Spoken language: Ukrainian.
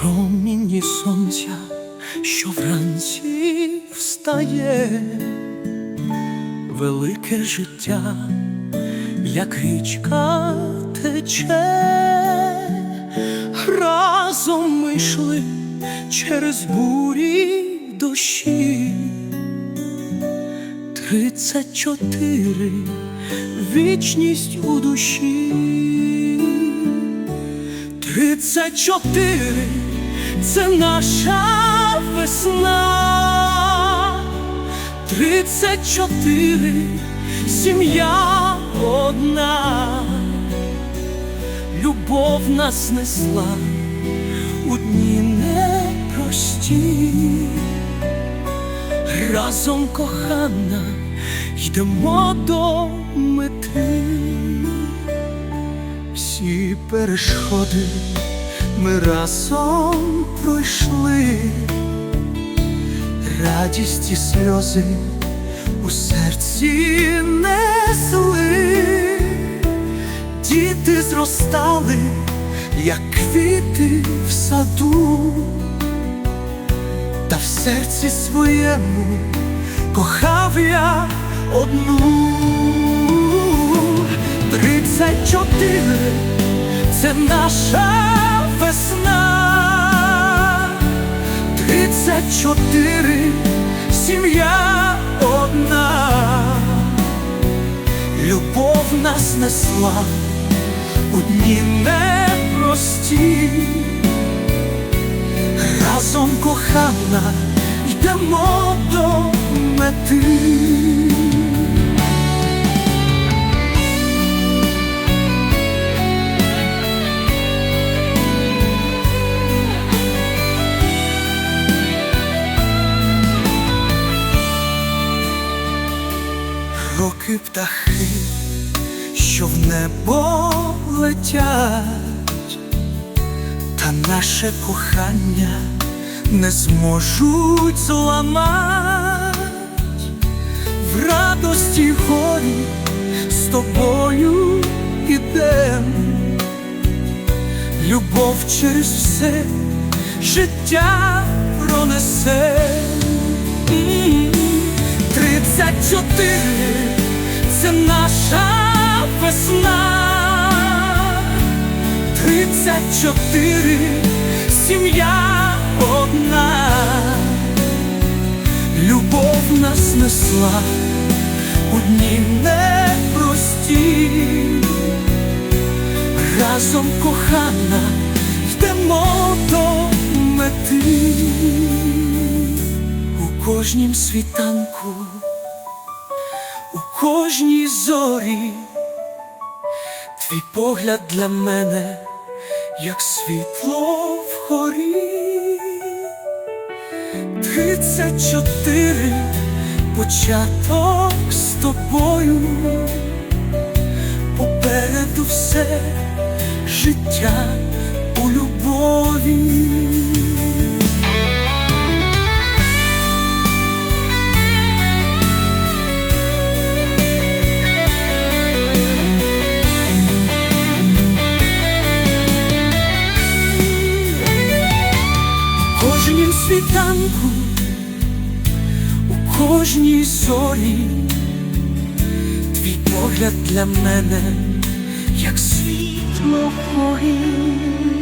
промінні сонця, що вранці встає, велике життя, як річка тече, разом ми йшли через бурі дощі. Тридцять чотири вічність у душі. Тридцять чотири це наша весна. Тридцять чотири сім'я одна. Любов нас несла у дні непрості. Разом кохана йдемо до мети. Всі перешкоди ми разом пройшли, радість і сльози у серці несли, діти зростали, як квіти в саду, та в серці своєму кохав я одну. Тридцять чотири це наша весна. Тридцять чотири сім'я одна. Любов нас несла у дні непрості. Разом кохана йдемо до мети. Роки птахи, що в небо летять, та наше кохання не зможуть зламать в радості горі з тобою ідем, любов через все життя пронесе. Тридцять чотири це наша весна. Тридцять чотири сім'я одна. Любов нас несла у дні непрості. Разом кохана йдемо до мети у кожнім світанку, кожній зорі, твій погляд для мене, як світло вгорі. Тридцять чотири початок з тобою, попереду все життя світанку, у кожній зорі, твій погляд для мене, як світло вгорі.